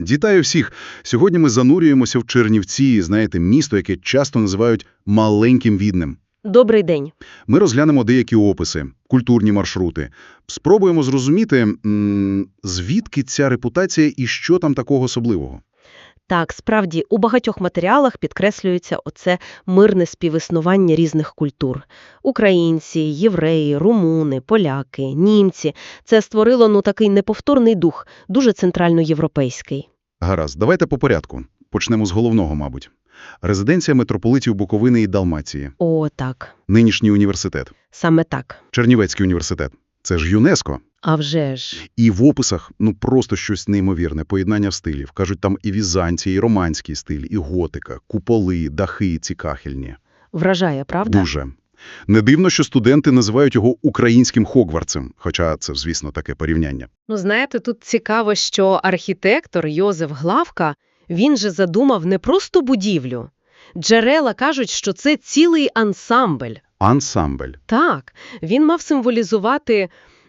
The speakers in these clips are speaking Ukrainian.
Вітаю всіх! Сьогодні ми занурюємося в Чернівці, знаєте, місто, яке часто називають «маленьким відним». Добрий день. Ми розглянемо деякі описи, культурні маршрути. Спробуємо зрозуміти, звідки ця репутація і що там такого особливого. Так, справді, у багатьох матеріалах підкреслюється оце мирне співіснування різних культур. Українці, євреї, румуни, поляки, німці. Це створило, ну, такий неповторний дух, дуже центральноєвропейський. Гаразд, давайте по порядку. Почнемо з головного, мабуть. Резиденція митрополитів Буковини і Далмації. О, так. Нинішній університет. Саме так. Чернівецький університет. Це ж ЮНЕСКО. А вже ж. І в описах, ну, просто щось неймовірне, поєднання стилів. Кажуть, там і Візантія, і романський стиль, і готика, куполи, дахи ці кахельні. Вражає, правда? Дуже. Не дивно, що студенти називають його українським Хогвартсом, хоча це, звісно, таке порівняння. Ну, знаєте, тут цікаво, що архітектор Йозеф Главка, він же задумав не просто будівлю. Джерела кажуть, що це цілий ансамбль. Ансамбль. Так, він мав символізувати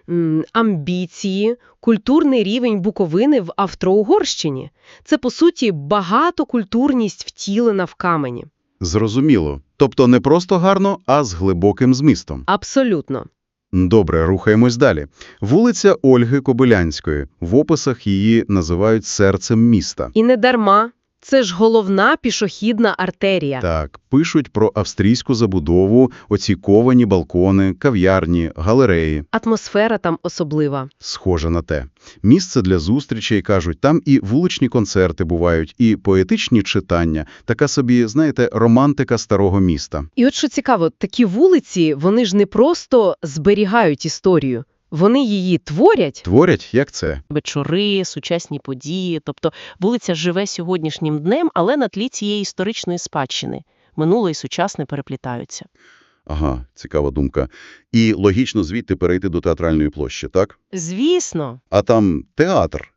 м, амбіції, культурний рівень Буковини в Австро-Угорщині. Це, по суті, багатокультурність втілена в камені. Зрозуміло. Тобто не просто гарно, а з глибоким змістом. Абсолютно. Добре, рухаємось далі. Вулиця Ольги Кобилянської. В описах її називають серцем міста. І не дарма. Це ж головна пішохідна артерія. Так, пишуть про австрійську забудову, оці ковані балкони, кав'ярні, галереї. Атмосфера там особлива. Схоже на те. Місце для зустрічей, кажуть, там і вуличні концерти бувають, і поетичні читання. Така собі, знаєте, романтика старого міста. І от що цікаво, такі вулиці, вони ж не просто зберігають історію, вони її творять. Творять, як це? вечори, сучасні події. Тобто вулиця живе сьогоднішнім днем, але на тлі цієї історичної спадщини. Минуле і сучасне переплітаються. Ага, цікава думка. І логічно звідти перейти до театральної площі, так? Звісно, А там театр.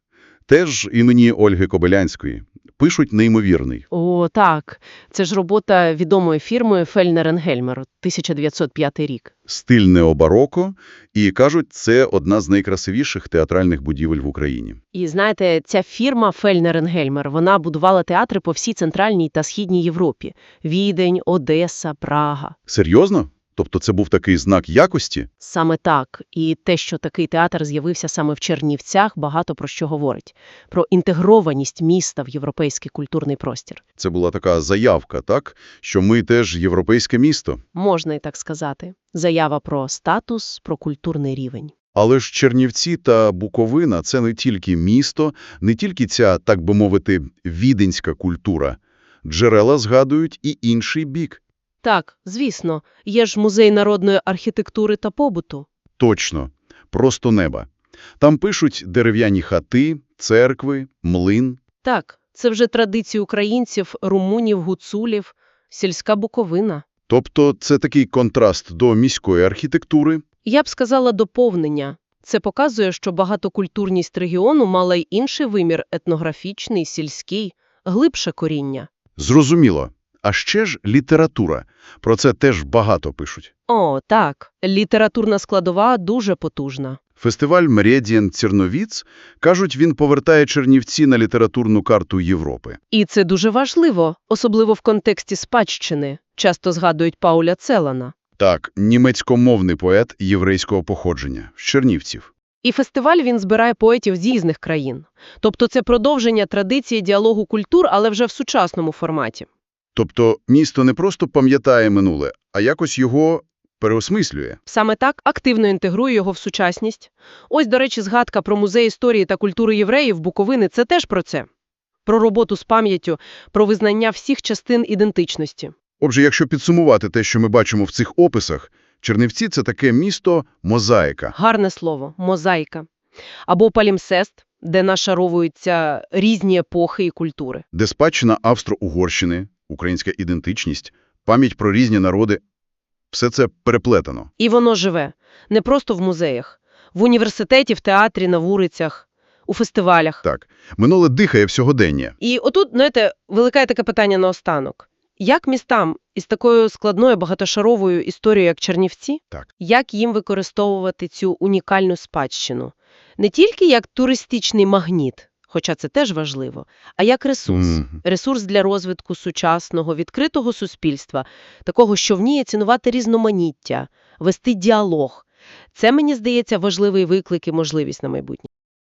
Теж імені Ольги Кобилянської. Пишуть неймовірний. о, так. Це ж робота відомої фірми Фельнер Енгельмер, 1905 рік. Стиль необароко, і кажуть, це одна з найкрасивіших театральних будівель в Україні. І знаєте, ця фірма Фельнер Енгельмер, вона будувала театри по всій Центральній та Східній Європі. Відень, Одеса, Прага. Серйозно? Тобто це був такий знак якості? Саме так. І те, що такий театр з'явився саме в Чернівцях, багато про що говорить. Про інтегрованість міста в європейський культурний простір. Це була така заявка, так? Що ми теж європейське місто. Можна і так сказати. Заява про статус, про культурний рівень. Але ж Чернівці та Буковина – це не тільки місто, не тільки ця, так би мовити, віденська культура. Джерела згадують і інший бік. Так, звісно, є ж музей народної архітектури та побуту. Точно. Просто неба. Там пишуть дерев'яні хати, церкви, млин. Так, це вже традиції українців, румунів, гуцулів, сільська буковина. Тобто це такий контраст до міської архітектури. Я б сказала доповнення. Це показує, що багатокультурність регіону мала й інший вимір етнографічний, сільський, глибше коріння. Зрозуміло. А ще ж література. Про це теж багато пишуть. О, так, літературна складова дуже потужна. Фестиваль «Мередіан Церновіц», кажуть, він повертає Чернівці на літературну карту Європи. І це дуже важливо, особливо в контексті спадщини. Часто згадують Пауля Целана. Так, німецькомовний поет єврейського походження, з Чернівців. І фестиваль він збирає поетів з різних країн. Тобто це продовження традиції діалогу культур, але вже в сучасному форматі. Тобто місто не просто пам'ятає минуле, а якось його переосмислює. Саме так активно інтегрує його в сучасність. Ось, до речі, згадка про музей історії та культури євреїв Буковини – це теж про це. Про роботу з пам'яттю, про визнання всіх частин ідентичності. Отже, якщо підсумувати те, що ми бачимо в цих описах, Чернівці – це таке місто-мозаїка. Гарне слово – мозаїка. Або палімсест, де нашаровуються різні епохи і культури. де спадщина Австро-Угорщини, українська ідентичність, пам'ять про різні народи – все це переплетено. І воно живе. Не просто в музеях. В університеті, в театрі, на вулицях, у фестивалях. Так, минуле дихає в сьогодення. І отут, знаєте, виникає таке питання наостанок. Як містам із такою складною багатошаровою історією, як Чернівці, Так. як їм використовувати цю унікальну спадщину? Не тільки як туристичний магніт, хоча це теж важливо, а як ресурс. Ресурс для розвитку сучасного, відкритого суспільства, такого, що вміє цінувати різноманіття, вести діалог. Це, мені здається, важливий виклик і можливість на майбутнє.